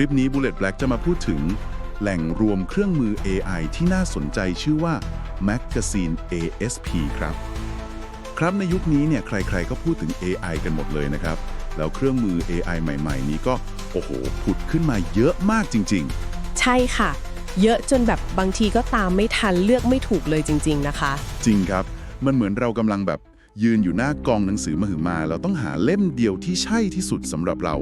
ลิปนี้ Bullet Black จะมาพูดถึง แหล่งรวมเครื่องมือ AI ที่น่าสนใจชื่อว่า Magazine ASP ครับ ครับในยุคนี้เนี่ยใครๆก็พูดถึง AI กันหมดเลยนะครับ แล้วเครื่องมือ AI ใหม่ ๆ นี้ก็ โอ้โห ผุดขึ้นมาเยอะมากจริงใช่ค่ะ เยอะจนแบบบางทีก็ตามไม่ทันเลือกไม่ถูกเลยจริง ๆ นะคะๆจริงครับ มันเหมือนเรากำลังแบบ ยืนอยู่หน้ากองหนังสือมหึมาเราต้องหาเล่มเดียวที่ใช่ที่สุดสำหรับเรา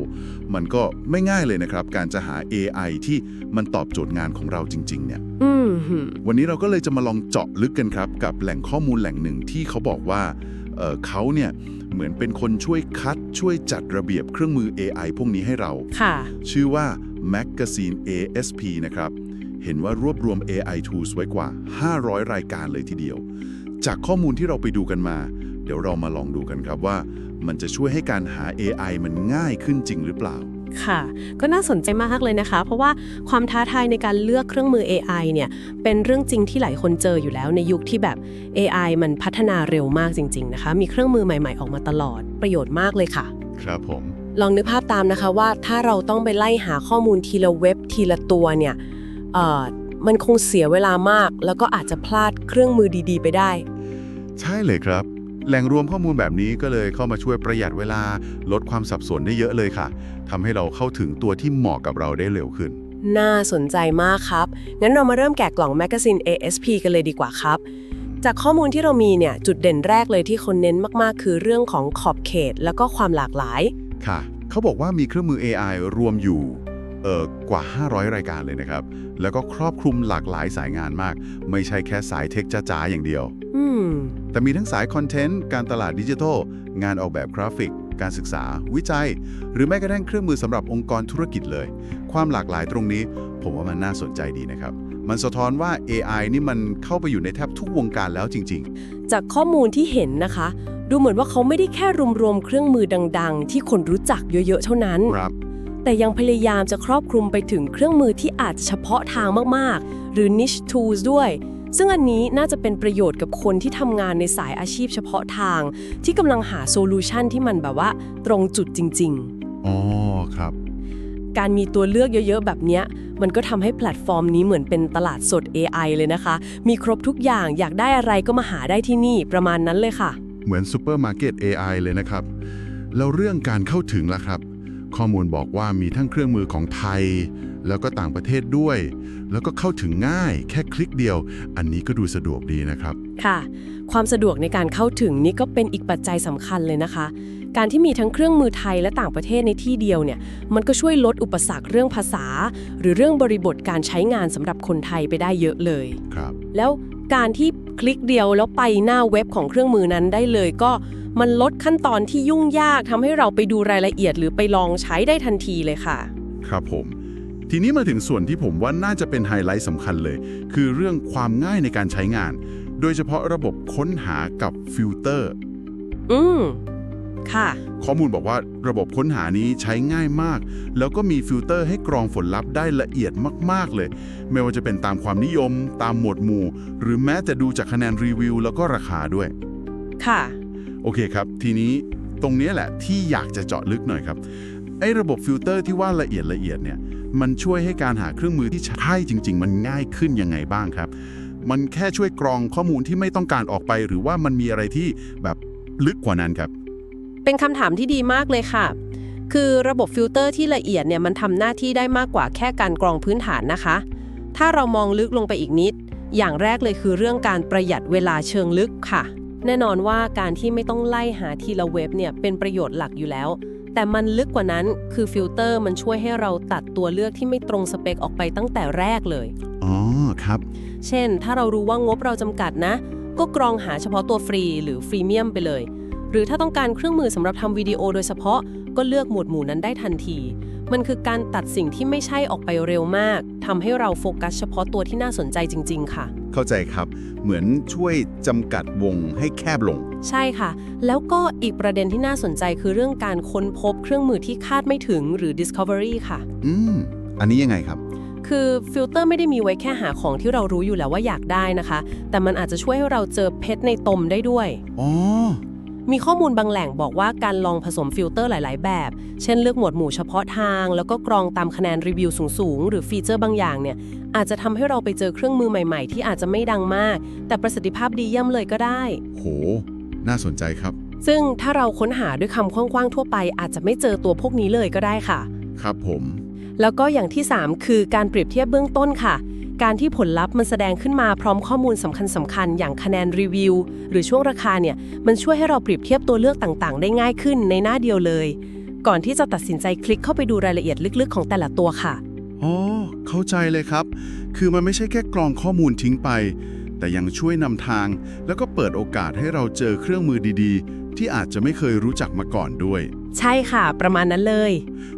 มันก็ไม่ง่ายเลยนะครับ การจะหา AI ที่มันตอบโจทย์งานของเราจริง ๆ เนี่ยอืมหืมวันนี้เราก็เลยจะมาลองเจาะลึกกันครับ กับแหล่งข้อมูลแหล่งหนึ่งที่เขาบอกว่าเอ่อเขาเนี่ยเหมือนเป็นคนช่วยคัดช่วยจัดระเบียบเครื่องมือ AI พวกนี้ให้เราค่ะชื่อว่า Magazine ASP นะครับเห็นว่ารวบรวม AI tools ไว้กว่า 500 รายการเลยทีเดียว จากข้อมูลที่เราไปดูกันมา เดี๋ยวเรามาลองดูกันครับว่า มันจะช่วยให้การหา AI มันง่ายขึ้นจริงหรือเปล่า ค่ะ ก็น่าสนใจมากเลยนะคะ เพราะว่าความท้าทายในการเลือกเครื่องมือ AI เนี่ยเป็นเรื่องจริงที่หลายคนเจออยู่แล้วในยุคที่แบบ AI มันพัฒนาเร็วมากจริง ๆ นะคะ มีเครื่องมือใหม่ ๆ ออกมาตลอดประโยชน์มากเลยค่ะ ครับผม ลองนึกภาพตามนะคะว่าถ้าเราต้องไปไล่หาข้อมูลทีละเว็บทีละตัวเนี่ยเอ่อมันคงเสียเวลามาก แล้วก็อาจจะพลาดเครื่องมือดี ๆ ไปได้ ใช่เลยครับ แหล่งรวมข้อมูลแบบนี้ก็เลยเข้ามาช่วยประหยัดเวลาลดความสับสนได้เยอะเลยค่ะทำให้เราเข้าถึงตัวที่เหมาะกับเราได้เร็วขึ้น น่าสนใจมากครับ งั้นเรามาเริ่มแกะกล่องแมกกาซีน ASP กันเลยดีกว่าครับ จากข้อมูลที่เรามีเนี่ยจุดเด่นแรกเลยที่คนเน้นมากๆ คือเรื่องของขอบเขต แล้วก็ความหลากหลาย ค่ะ เขาบอกว่ามีเครื่องมือ AI รวมอยู่ เอ่อกว่า 500 รายการเลยนะครับ แล้วก็ครอบคลุมหลากหลายสายงานมาก ไม่ใช่แค่สายเทคจ้าๆอย่างเดียวอืมแต่มีทั้งสายคอนเทนต์ การตลาดดิจิทัล งานออกแบบกราฟิก การศึกษา วิจัย หรือแม้กระทั่งเครื่องมือสำหรับองค์กรธุรกิจเลย ความหลากหลายตรงนี้ ผมว่ามันน่าสนใจดีนะครับ มันสะท้อนว่า AI นี่มันเข้าไปอยู่ในแทบทุกวงการแล้วจริงจากข้อมูลที่เห็นนะคะ ดูเหมือนว่าเขาไม่ได้แค่รวมๆเครื่องมือดัง ๆ ที่คนรู้จักเยอะๆเท่านั้นๆครับ แต่ยังพยายามจะครอบคลุมไปถึงเครื่องมือที่อาจจะเฉพาะทางมากๆ หรือ niche tools ด้วย ซึ่งอันนี้น่าจะเป็นประโยชน์กับคนที่ทำงานในสายอาชีพเฉพาะทาง ที่กำลังหาโซลูชันที่มันแบบว่าตรงจุดจริงอ๋อ ครับๆการมีตัวเลือกเยอะๆ แบบเนี้ยมันก็ทำให้แพลตฟอร์มนี้เหมือนเป็นตลาดสด AI เลยนะคะ มีครบทุกอย่างอยากได้อะไรก็มาหาได้ที่นี่ประมาณนั้นเลยค่ะ เหมือนซูเปอร์มาร์เก็ต AI เลยนะครับ แล้วเรื่องการเข้าถึงล่ะครับ ข้อมูลบอกว่ามีทั้งเครื่องมือของไทย แล้วก็ต่างประเทศด้วย แล้วก็เข้าถึงง่ายแค่คลิกเดียว อันนี้ก็ดูสะดวกดีนะครับ ค่ะ ความสะดวกในการเข้าถึงนี่ก็เป็นอีกปัจจัยสำคัญเลยนะคะ การที่มีทั้งเครื่องมือไทยและต่างประเทศในที่เดียวเนี่ย มันก็ช่วยลดอุปสรรคเรื่องภาษา หรือเรื่องบริบทการใช้งานสำหรับคนไทยไปได้เยอะเลย ครับ แล้วการที่คลิกเดียวแล้วไปหน้าเว็บของเครื่องมือนั้นได้เลยก็ มันลดขั้นตอนที่ยุ่งยากทำให้เราไปดูรายละเอียดหรือไปลองใช้ได้ทันทีเลยค่ะ ครับผม ทีนี้มาถึงส่วนที่ผมว่าน่าจะเป็นไฮไลท์สำคัญเลย คือเรื่องความง่ายในการใช้งาน โดยเฉพาะระบบค้นหากับฟิลเตอร์ อืมค่ะข้อมูลบอกว่าระบบค้นหานี้ใช้ง่ายมาก แล้วก็มีฟิลเตอร์ให้กรองฝนลับได้ละเอียดมาก ๆ เลย ไม่ว่าจะเป็นตามความนิยม ตามหมวดหมู่ หรือแม้แต่ดูจากคะแนนรีวิวแล้วก็ราคาด้วย ค่ะ โอเคครับ ทีนี้ตรงนี้แหละที่อยากจะเจาะลึกหน่อยครับ ไอ้ระบบฟิลเตอร์ที่ว่าละเอียดละเอียดเนี่ย มันช่วยให้การหาเครื่องมือที่ใช่จริง ๆ มันง่ายขึ้นยังไงบ้างครับ มันแค่ช่วยกรองข้อมูลที่ไม่ต้องการออกไป หรือว่ามันมีอะไรที่แบบลึกกว่านั้นครับ เป็นคำถามที่ดีมากเลยค่ะ คือระบบฟิลเตอร์ที่ละเอียดเนี่ยมันทำหน้าที่ได้มากกว่าแค่การกรองพื้นฐานนะคะ ถ้าเรามองลึกลงไปอีกนิด อย่างแรกเลยคือเรื่องการประหยัดเวลาเชิงลึกค่ะ แน่นอนว่าการที่ไม่ต้องไล่หาทีละเว็บเนี่ยเป็นประโยชน์หลักอยู่แล้ว แต่มันลึกกว่านั้นคือฟิลเตอร์มันช่วยให้เราตัดตัวเลือกที่ไม่ตรงสเปคออกไปตั้งแต่แรกเลย อ๋อครับ เช่น ถ้าเรารู้ว่างบเราจำกัดนะ ก็กรองหาเฉพาะตัวฟรีหรือฟรีเมียมไปเลย หรือถ้าต้องการเครื่องมือสำหรับทำวิดีโอโดยเฉพาะก็เลือกหมวดหมู่นั้นได้ทันที มันคือการตัดสิ่งที่ไม่ใช่ออกไปเร็วมากทำให้เราโฟกัสเฉพาะตัวที่น่าสนใจจริง ๆ ค่ะ เข้าใจครับ เหมือนช่วยจำกัดวงให้แคบลง ใช่ค่ะ แล้วก็อีกประเด็นที่น่าสนใจคือเรื่องการค้นพบเครื่องมือที่คาดไม่ถึงหรือ discovery ค่ะ อืม อันนี้ยังไงครับ คือฟิลเตอร์ไม่ได้มีไว้แค่หาของที่เรารู้อยู่แล้วว่าอยากได้นะคะ แต่มันอาจจะช่วยให้เราเจอเพชรในตมได้ด้วย อ๋อ มีข้อมูลบางแหล่งบอกว่าการลองผสมฟิลเตอร์หลาย ๆ แบบ เช่นเลือกหมวดหมู่เฉพาะทาง แล้วก็กรองตามคะแนนรีวิวสูง ๆ หรือฟีเจอร์บางอย่างเนี่ย อาจจะทำให้เราไปเจอเครื่องมือใหม่ ๆ ที่อาจจะไม่ดังมาก แต่ประสิทธิภาพดีเยี่ยมเลยก็ได้ โห น่าสนใจครับ ซึ่งถ้าเราค้นหาด้วยคำกว้าง ๆ ทั่วไป อาจจะไม่เจอตัวพวกนี้เลยก็ได้ค่ะ ครับผม แล้วก็อย่างที่ 3 คือการเปรียบเทียบเบื้องต้นค่ะ การที่ผลลัพธ์มันแสดงขึ้นมาพร้อมข้อมูลสำคัญสคัญๆอย่างคะแนนรีวิว หรือช่วงราคาเนี่ยมันช่วยให้เราเปรียบเทียบตัวเลือกต่างๆ ได้ง่ายขึ้นในหน้าเดียวเลย ก่อนที่จะตัดสินใจคลิกเข้าไปดูรายละเอียดลึกๆ ของแต่ละตัวค่ะอ๋อเข้าใจเลยครับ คือมันไม่ใช่แค่กรองข้อมูลทิ้งไป แต่ยังช่วยนำทาง แล้วก็เปิดโอกาสให้เราเจอเครื่องมือดีๆ ที่อาจจะไม่เคยรู้จักมาก่อนด้วย ใช่ค่ะ ประมาณนั้นเลย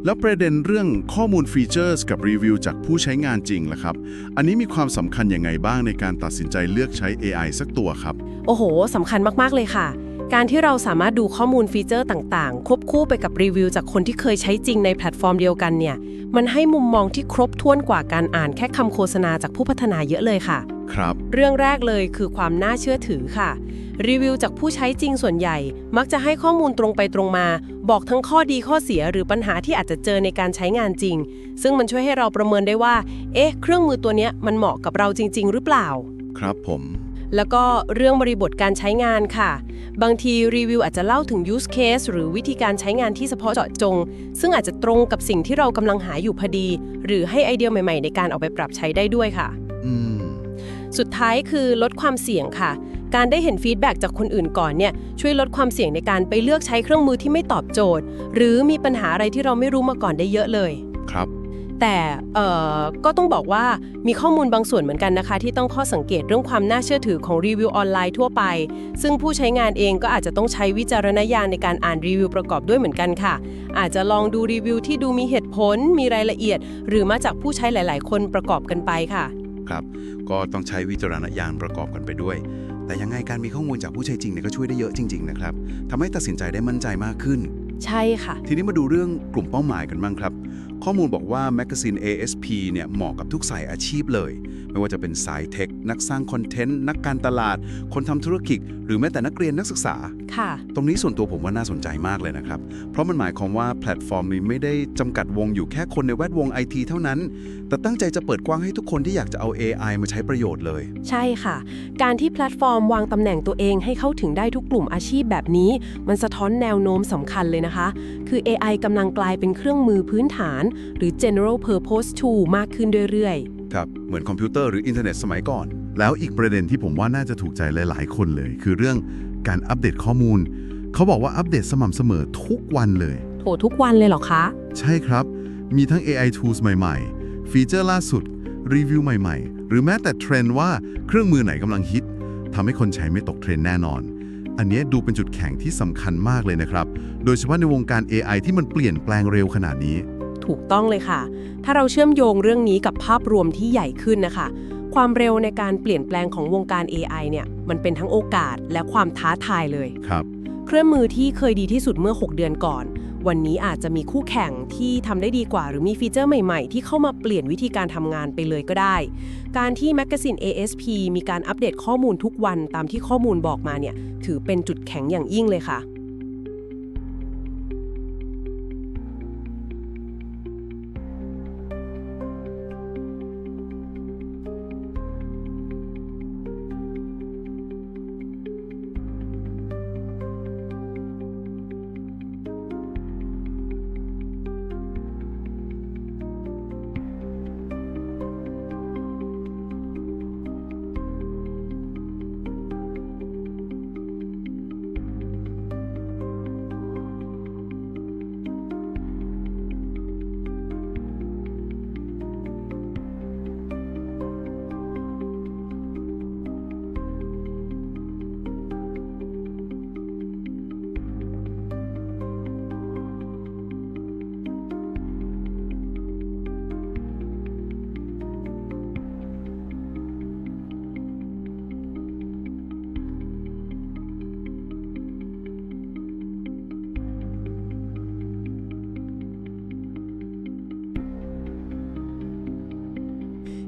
แล้วประเด็นเรื่องข้อมูลฟีเจอร์สกับรีวิวจากผู้ใช้งานจริงล่ะครับ อันนี้มีความสำคัญยังไงบ้างในการตัดสินใจเลือกใช้ AI สักตัวครับ โอ้โหสำคัญมาก ๆ เลยค่ะ การที่เราสามารถดูข้อมูลฟีเจอร์ต่างๆ ควบคู่ไปกับรีวิวจากคนที่เคยใช้จริงในแพลตฟอร์มเดียวกันเนี่ย มันให้มุมมองที่ครบถ้วนกว่าการอ่านแค่คำโฆษณาจากผู้พัฒนาเยอะเลยค่ะ ครับ เรื่องแรกเลยคือความน่าเชื่อถือค่ะ รีวิวจากผู้ใช้จริงส่วนใหญ่ มักจะให้ข้อมูลตรงไปตรงมา บอกทั้งข้อดีข้อเสียหรือปัญหาที่อาจจะเจอในการใช้งานจริง ซึ่งมันช่วยให้เราประเมินได้ว่า เอ๊ะ เครื่องมือตัวเนี้ยมันเหมาะกับเราจริง ๆ หรือเปล่า ครับผมแล้วก็เรื่องบริบทการใช้งานค่ะ บางทีรีวิวอาจจะเล่าถึง use case หรือวิธีการใช้งานที่เฉพาะเจาะจง ซึ่งอาจจะตรงกับสิ่งที่เรากำลังหาอยู่พอดี หรือให้ไอเดียใหม่ๆ ในการเอาไปปรับใช้ได้ด้วยค่ะ อืม สุดท้ายคือลดความเสี่ยงค่ะ การได้เห็นฟีดแบ็กจากคนอื่นก่อนเนี่ยช่วยลดความเสี่ยงในการไปเลือกใช้เครื่องมือที่ไม่ตอบโจทย์ หรือมีปัญหาอะไรที่เราไม่รู้มาก่อนได้เยอะเลย ครับ แต่เอ่อก็ต้องบอกว่ามีข้อมูลบางส่วนเหมือนกันนะคะ ที่ต้องข้อสังเกตเรื่องความน่าเชื่อถือของรีวิวออนไลน์ทั่วไป ซึ่งผู้ใช้งานเองก็อาจจะต้องใช้วิจารณญาณในการอ่านรีวิวประกอบด้วยเหมือนกันค่ะ อาจจะลองดูรีวิวที่ดูมีเหตุผล มีรายละเอียด หรือมาจากผู้ใช้หลาย ๆ คนประกอบกันไปค่ะ ครับ ก็ต้องใช้วิจารณญาณประกอบกันไปด้วย แต่ยังไงการมีข้อมูลจากผู้ใช้จริงเนี่ยก็ช่วยได้เยอะจริง ๆ นะครับทำให้ตัดสินใจได้มั่นใจมากขึ้น ใช่ค่ะ ทีนี้มาดูเรื่องกลุ่มเป้าหมายกันบ้างครับ ข้อมูลบอกว่าแมกกาซีน ASP เนี่ยเหมาะกับทุกสายอาชีพเลย ไม่ว่าจะเป็นสายเทค นักสร้างคอนเทนต์ นักการตลาด คนทำธุรกิจ หรือแม้แต่นักเรียนนักศึกษา ค่ะ ตรงนี้ส่วนตัวผมว่าน่าสนใจมากเลยนะครับ เพราะมันหมายความว่าแพลตฟอร์มนี้ไม่ได้จำกัดวงอยู่แค่คนในแวดวงไอทีเท่านั้น แต่ตั้งใจจะเปิดกว้างให้ทุกคนที่อยากจะเอา AI มาใช้ประโยชน์เลย ใช่ค่ะ การที่แพลตฟอร์มวางตำแหน่งตัวเองให้เข้าถึงได้ทุกกลุ่มอาชีพแบบนี้ มันสะท้อนแนวโน้มสำคัญเลยนะคะ คือ AI กำลังกลายเป็นเครื่องมือพื้นฐานหรือ general purpose tool มากขึ้นเรื่อยครับ เหมือนคอมพิวเตอร์หรืออินเทอร์เน็ตสมัยก่อน แล้วอีกประเด็นที่ผมว่าน่าจะถูกใจหลาย ๆ คนเลย คือเรื่องการอัปเดตข้อมูล เขาบอกว่าอัปเดตสม่ำเสมอทุกวันเลยๆโถทุกวันเลยเหรอคะ ใช่ครับ มีทั้ง AI tools ใหม่ๆ ฟีเจอร์ล่าสุด รีวิวใหม่ ๆ หรือแม้แต่เทรนด์ว่าเครื่องมือไหนกำลังฮิตทำให้คนใช้ไม่ตกเทรนด์แน่นอนอันเนี้ยดูเป็นจุดแข็งที่สำคัญมากเลยนะครับ โดยเฉพาะในวงการ AI ที่มันเปลี่ยนแปลงเร็วขนาดนี้ ถูกต้องเลยค่ะ ถ้าเราเชื่อมโยงเรื่องนี้กับภาพรวมที่ใหญ่ขึ้นนะคะ ความเร็วในการเปลี่ยนแปลงของวงการ AI เนี่ย มันเป็นทั้งโอกาสและความท้าทายเลย ครับ เครื่องมือที่เคยดีที่สุดเมื่อ 6 เดือนก่อน วันนี้อาจจะมีคู่แข่งที่ทำได้ดีกว่า หรือมีฟีเจอร์ใหม่ๆ ที่เข้ามาเปลี่ยนวิธีการทำงานไปเลยก็ได้ การที่แมกกาซีน ASP มีการอัปเดตข้อมูลทุกวันตามที่ข้อมูลบอกมาเนี่ย ถือเป็นจุดแข็งอย่างยิ่งเลยค่ะ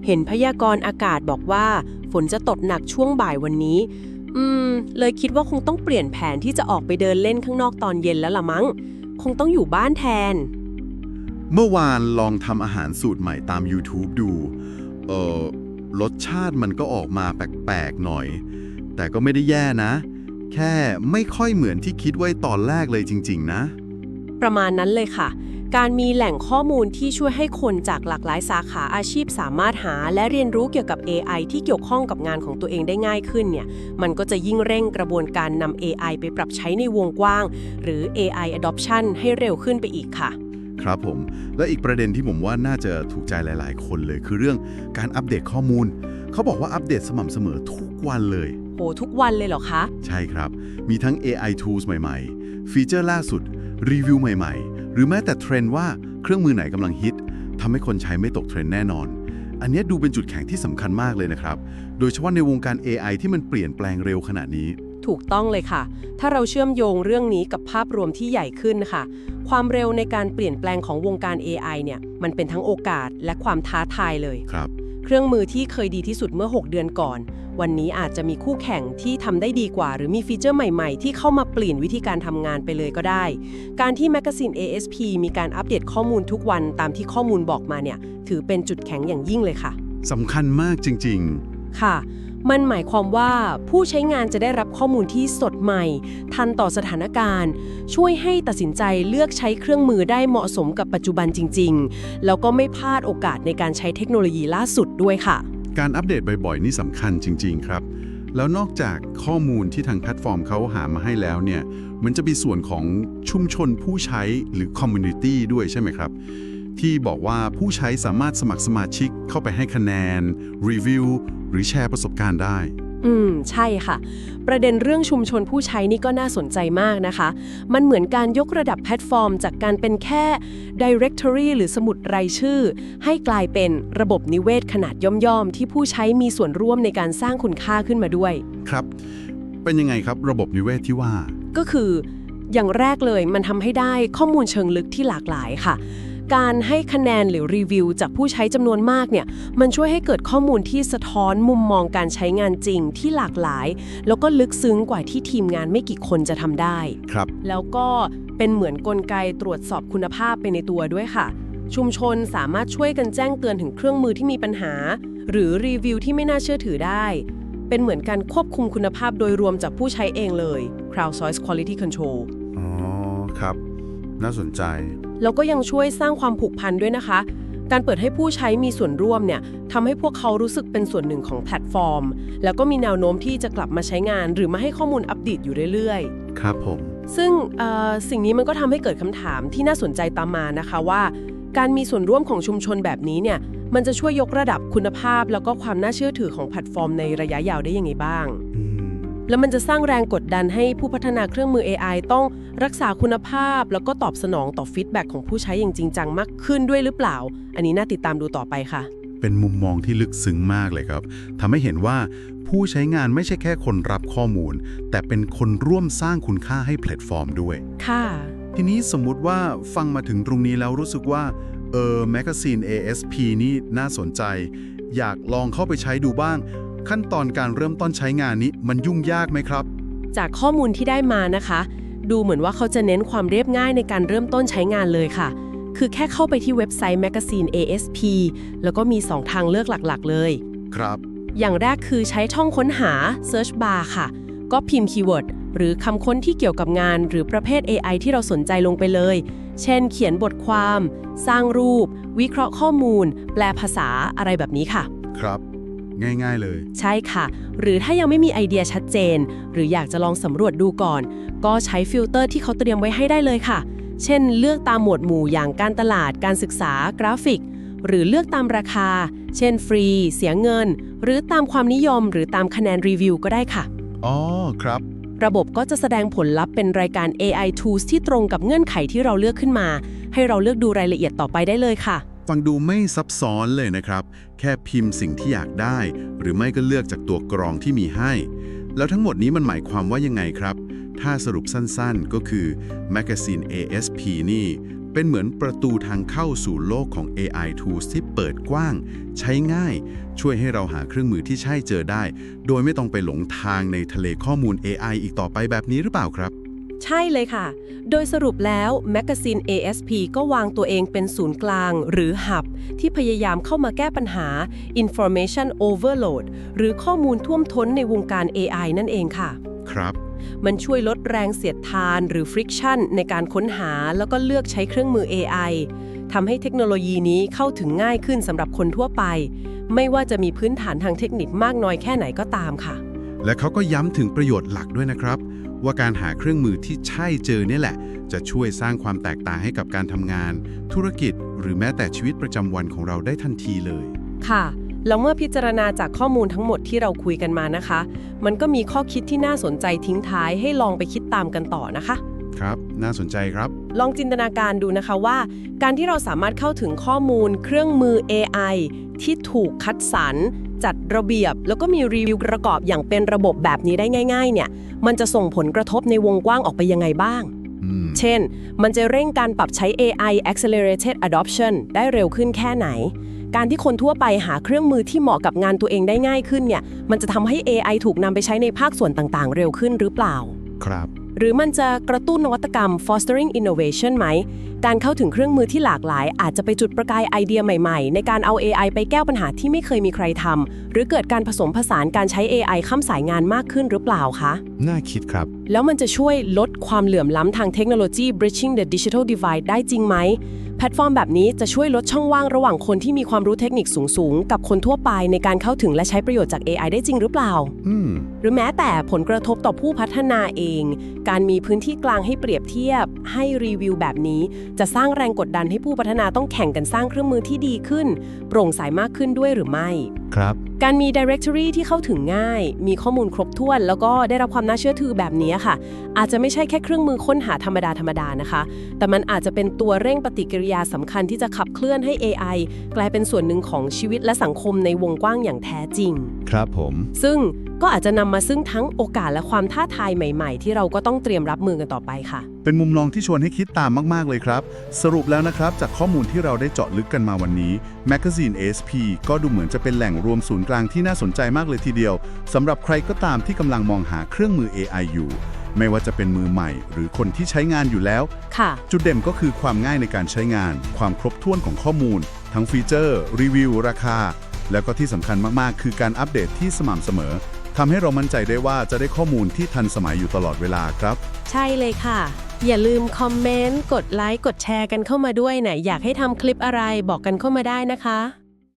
เห็นพยากรณ์อากาศบอกว่า ฝนจะตกหนักช่วงบ่ายวันนี้ อืม เลยคิดว่าคงต้องเปลี่ยนแผนที่จะออกไปเดินเล่นข้างนอกตอนเย็นแล้วละมั้ง คงต้องอยู่บ้านแทน เมื่อวานลองทำอาหารสูตรใหม่ตาม YouTube ดู เออรสชาติมันก็ออกมาแปลกๆหน่อย แต่ก็ไม่ได้แย่นะ แค่ไม่ค่อยเหมือนที่คิดไว้ตอนแรกเลยจริง ๆ นะ ประมาณนั้นเลยค่ะ การมีแหล่งข้อมูลที่ช่วยให้คนจากหลากหลายสาขาอาชีพสามารถหา และเรียนรู้เกี่ยวกับ AI ที่เกี่ยวข้องกับงานของตัวเองได้ง่ายขึ้นเนี่ย มันก็จะยิ่งเร่งกระบวนการนำ AI ไปปรับใช้ในวงกว้าง หรือ AI adoption ให้เร็วขึ้นไปอีกค่ะ ครับผม และอีกประเด็นที่ผมว่าน่าจะถูกใจหลาย ๆ คนเลย คือเรื่องการอัปเดตข้อมูล เขาบอกว่าอัปเดตสม่ำเสมอทุกวันเลย โหทุกวันเลยเหรอคะ ใช่ครับ มีทั้ง AI tools ใหม่ ๆ ฟีเจอร์ล่าสุด รีวิวใหม่ ๆ หรือแม้แต่เทรนด์ว่าเครื่องมือไหนกำลังฮิตทำให้คนใช้ไม่ตกเทรนด์แน่นอน อันเนี้ยดูเป็นจุดแข็งที่สำคัญมากเลยนะครับ โดยเฉพาะในวงการ AI ที่มันเปลี่ยนแปลงเร็วขนาดนี้ ถูกต้องเลยค่ะ ถ้าเราเชื่อมโยงเรื่องนี้กับภาพรวมที่ใหญ่ขึ้นนะคะความเร็วในการเปลี่ยนแปลงของวงการ AI เนี่ย มันเป็นทั้งโอกาสและความท้าทายเลย ครับ เครื่องมือที่เคยดีที่สุดเมื่อ 6 เดือนก่อน วันนี้อาจจะมีคู่แข่งที่ทำได้ดีกว่า หรือมีฟีเจอร์ใหม่ๆ ที่เข้ามาเปลี่ยนวิธีการทำงานไปเลยก็ได้ การที่แมกกาซีน ASP มีการอัปเดตข้อมูลทุกวันตามที่ข้อมูลบอกมาเนี่ย ถือเป็นจุดแข็งอย่างยิ่งเลยค่ะสำคัญมากจริงค่ะ มันหมายความว่าผู้ใช้งานจะได้รับข้อมูลที่สดใหม่ ทันต่อสถานการณ์ ช่วยให้ตัดสินใจเลือกใช้เครื่องมือได้เหมาะสมกับปัจจุบันจริง ๆ แล้วก็ไม่พลาดโอกาสในการใช้เทคโนโลยีล่าสุดด้วยค่ะ การอัปเดตบ่อยๆ นี่สำคัญจริง ๆ ครับ แล้วนอกจากข้อมูลที่ทางแพลตฟอร์มเขาหามาให้แล้วเนี่ยมันจะมีส่วนของชุมชนผู้ใช้หรือ community ด้วยใช่ไหมครับ ที่บอกว่าผู้ใช้สามารถสมัครสมาชิกเข้าไปให้คะแนน รีวิว หรือแชร์ประสบการณ์ได้ อืม ใช่ค่ะ ประเด็นเรื่องชุมชนผู้ใช้นี่ก็น่าสนใจมากนะคะ มันเหมือนการยกระดับแพลตฟอร์ม จากการเป็นแค่ directory หรือสมุดรายชื่อ ให้กลายเป็นระบบนิเวศขนาดย่อมๆ ที่ผู้ใช้มีส่วนร่วมในการสร้างคุณค่าขึ้นมาด้วย ครับ เป็นยังไงครับระบบนิเวศที่ว่า ก็คือ อย่างแรกเลยมันทำให้ได้ข้อมูลเชิงลึกที่หลากหลายค่ะ การให้คะแนนหรือรีวิวจากผู้ใช้จำนวนมากเนี่ย มันช่วยให้เกิดข้อมูลที่สะท้อนมุมมองการใช้งานจริงที่หลากหลาย แล้วก็ลึกซึ้งกว่าที่ทีมงานไม่กี่คนจะทำได้ ครับ แล้วก็เป็นเหมือนกลไกตรวจสอบคุณภาพไปในตัวด้วยค่ะ ชุมชนสามารถช่วยกันแจ้งเตือนถึงเครื่องมือที่มีปัญหา หรือรีวิวที่ไม่น่าเชื่อถือได้ เป็นเหมือนการควบคุมคุณภาพโดยรวมจากผู้ใช้เองเลย crowdsource quality control อ๋อ ครับ น่าสนใจ แล้วก็ยังช่วยสร้างความผูกพันด้วยนะคะ การเปิดให้ผู้ใช้มีส่วนร่วมเนี่ยทำให้พวกเขารู้สึกเป็นส่วนหนึ่งของแพลตฟอร์ม แล้วก็มีแนวโน้มที่จะกลับมาใช้งาน หรือมาให้ข้อมูลอัปเดตอยู่เรื่อยๆ ครับผม ซึ่งเอ่อสิ่งนี้มันก็ทำให้เกิดคำถามที่น่าสนใจตามมานะคะว่า การมีส่วนร่วมของชุมชนแบบนี้เนี่ยมันจะช่วยยกระดับคุณภาพ แล้วก็ความน่าเชื่อถือของแพลตฟอร์มในระยะยาวได้ยังไงบ้างอืม แล้วมันจะสร้างแรงกดดันให้ผู้พัฒนาเครื่องมือ AI ต้องรักษาคุณภาพ แล้วก็ตอบสนองต่อฟีดแบ็กของผู้ใช้อย่างจริงจังมากขึ้นด้วยหรือเปล่า อันนี้น่าติดตามดูต่อไปค่ะ เป็นมุมมองที่ลึกซึ้งมากเลยครับทำให้เห็นว่าผู้ใช้งานไม่ใช่แค่คนรับข้อมูล แต่เป็นคนร่วมสร้างคุณค่าให้แพลตฟอร์มด้วย ค่ะ ทีนี้สมมุติว่าฟังมาถึงตรงนี้แล้วรู้สึกว่าเออแมกกาซีน ASP นี่น่าสนใจ อยากลองเข้าไปใช้ดูบ้าง ขั้นตอนการเริ่มต้นใช้งานนี้มันยุ่งยากไหมครับ จากข้อมูลที่ได้มานะคะ ดูเหมือนว่าเขาจะเน้นความเรียบง่ายในการเริ่มต้นใช้งานเลยค่ะ คือแค่เข้าไปที่เว็บไซต์ Magazine ASP แล้วก็มี 2 ทางเลือกหลักๆ เลย ครับ อย่างแรกคือใช้ช่องค้นหา Search Bar ค่ะ ก็พิมพ์คีย์เวิร์ดหรือคำค้นที่เกี่ยวกับงาน หรือประเภท AI ที่เราสนใจลงไปเลย เช่น เขียนบทความ สร้างรูป วิเคราะห์ข้อมูล แปลภาษาอะไรแบบนี้ค่ะ ครับ ง่าย ๆ เลย ใช่ค่ะ หรือถ้ายังไม่มีไอเดียชัดเจน หรืออยากจะลองสำรวจดูก่อน ก็ใช้ฟิลเตอร์ที่เขาเตรียมไว้ให้ได้เลยค่ะ เช่น เลือกตามหมวดหมู่อย่างการตลาด การศึกษา กราฟิก หรือเลือกตามราคา เช่น ฟรี เสียเงิน หรือตามความนิยม หรือตามคะแนนรีวิวก็ได้ค่ะ อ๋อ ครับ ระบบก็จะแสดงผลลัพธ์เป็นรายการ AI Tools ที่ตรงกับเงื่อนไขที่เราเลือกขึ้นมา ให้เราเลือกดูรายละเอียดต่อไปได้เลยค่ะ ฟังดูไม่ซับซ้อนเลยนะครับ แค่พิมพ์สิ่งที่อยากได้ หรือไม่ก็เลือกจากตัวกรองที่มีให้ แล้วทั้งหมดนี้มันหมายความว่ายังไงครับ ถ้าสรุปสั้นๆก็คือ Magazine ASP นี่ เป็นเหมือนประตูทางเข้าสู่โลกของ AI tools ที่เปิดกว้าง ใช้ง่าย ช่วยให้เราหาเครื่องมือที่ใช่เจอได้ โดยไม่ต้องไปหลงทางในทะเลข้อมูล AI อีกต่อไปแบบนี้หรือเปล่าครับ ใช่เลยค่ะ โดยสรุปแล้วแมกกาซีน ASP ก็วางตัวเองเป็นศูนย์กลาง หรือ Hub ที่พยายามเข้ามาแก้ปัญหา Information Overload หรือข้อมูลท่วมท้นในวงการ AI นั่นเองค่ะ ครับ มันช่วยลดแรงเสียดทานหรือ friction ในการค้นหาแล้วก็เลือกใช้เครื่องมือ AI ทำให้เทคโนโลยีนี้เข้าถึงง่ายขึ้นสำหรับคนทั่วไป ไม่ว่าจะมีพื้นฐานทางเทคนิคมากน้อยแค่ไหนก็ตามค่ะ และเขาก็ย้ำถึงประโยชน์หลักด้วยนะครับ ว่าการหาเครื่องมือที่ใช่เจอเนี่ยแหละ จะช่วยสร้างความแตกต่างให้กับการทำงาน ธุรกิจ หรือแม้แต่ชีวิตประจำวันของเราได้ทันทีเลย ค่ะ แล้วเมื่อพิจารณาจากข้อมูลทั้งหมดที่เราคุยกันมานะคะ มันก็มีข้อคิดที่น่าสนใจทิ้งท้ายให้ลองไปคิดตามกันต่อนะคะ ครับ น่าสนใจครับ ลองจินตนาการดูนะคะว่า การที่เราสามารถเข้าถึงข้อมูล เครื่องมือ AI ที่ถูกคัดสรร จัดระเบียบ แล้วก็มีรีวิวประกอบอย่างเป็นระบบแบบนี้ได้ง่าย ๆ เนี่ย มันจะส่งผลกระทบในวงกว้างออกไปยังไงบ้างอืมเช่น มันจะเร่งการปรับใช้ AI accelerated adoption ได้เร็วขึ้นแค่ไหน การที่คนทั่วไปหาเครื่องมือที่เหมาะกับงานตัวเองได้ง่ายขึ้นเนี่ย มันจะทำให้ AI ถูกนำไปใช้ในภาคส่วนต่างๆ เร็วขึ้นหรือเปล่า ครับ หรือมันจะกระตุ้นนวัตกรรม fostering innovation ไหม การเข้าถึงเครื่องมือที่หลากหลาย อาจจะไปจุดประกายไอเดียใหม่ๆ ในการเอา AI ไปแก้ปัญหาที่ไม่เคยมีใครทำหรือเกิดการผสมผสานการใช้ AI ข้ามสายงานมากขึ้นหรือเปล่าคะ น่าคิดครับ แล้วมันจะช่วยลดความเหลื่อมล้ำทางเทคโนโลยี bridging the digital divide ได้จริงไหม แพลตฟอร์มแบบนี้จะช่วยลดช่องว่างระหว่างคนที่มีความรู้เทคนิคสูงๆ กับคนทั่วไปในการเข้าถึงและใช้ประโยชน์จาก AI ได้จริงหรือเปล่า อืม หรือแม้แต่ผลกระทบต่อผู้พัฒนาเอง การมีพื้นที่กลางให้เปรียบเทียบ ให้รีวิวแบบนี้ จะสร้างแรงกดดันให้ผู้พัฒนาต้องแข่งกันสร้างเครื่องมือที่ดีขึ้น โปร่งใสมากขึ้นด้วยหรือไม่ ครับ การมี directory ที่เข้าถึงง่าย มีข้อมูลครบถ้วน แล้วก็ได้รับความน่าเชื่อถือแบบนี้ค่ะ อาจจะไม่ใช่แค่เครื่องมือค้นหาธรรมดาธรรมดานะคะ แต่มันอาจจะเป็นตัวเร่งปฏิกิริยาสำคัญที่จะขับเคลื่อนให้ AI กลายเป็นส่วนหนึ่งของชีวิตและสังคมในวงกว้างอย่างแท้จริง ครับผม ซึ่ง ก็อาจจะนำมาซึ่งทั้งโอกาสและความท้าทายใหม่ๆ ที่เราก็ต้องเตรียมรับมือกันต่อไปค่ะ เป็นมุมมองที่ชวนให้คิดตามมาก ๆ เลยครับ สรุปแล้วนะครับ จากข้อมูลที่เราได้เจาะลึกกันมาวันนี้ Magazine ASP ก็ดูเหมือนจะเป็นแหล่งรวมศูนย์กลางที่น่าสนใจมากเลยทีเดียวสำหรับใครก็ตามที่กำลังมองหาเครื่องมือ AI อยู่ ไม่ว่าจะเป็นมือใหม่ หรือคนที่ใช้งานอยู่แล้ว ค่ะ จุดเด่นก็คือความง่ายในการใช้งาน ความครบถ้วนของข้อมูล ทั้งฟีเจอร์ รีวิว ราคา แล้วก็ที่สำคัญมาก ๆ คือการอัปเดตที่สม่ำเสมอ ทำให้เรามั่นใจได้ว่าจะได้ข้อมูลที่ทันสมัยอยู่ตลอดเวลาครับ ใช่เลยค่ะ อย่าลืมคอมเมนต์ กดไลค์ กดแชร์กันเข้ามาด้วยนะอยากให้ทำคลิปอะไรบอกกันเข้ามาได้นะคะ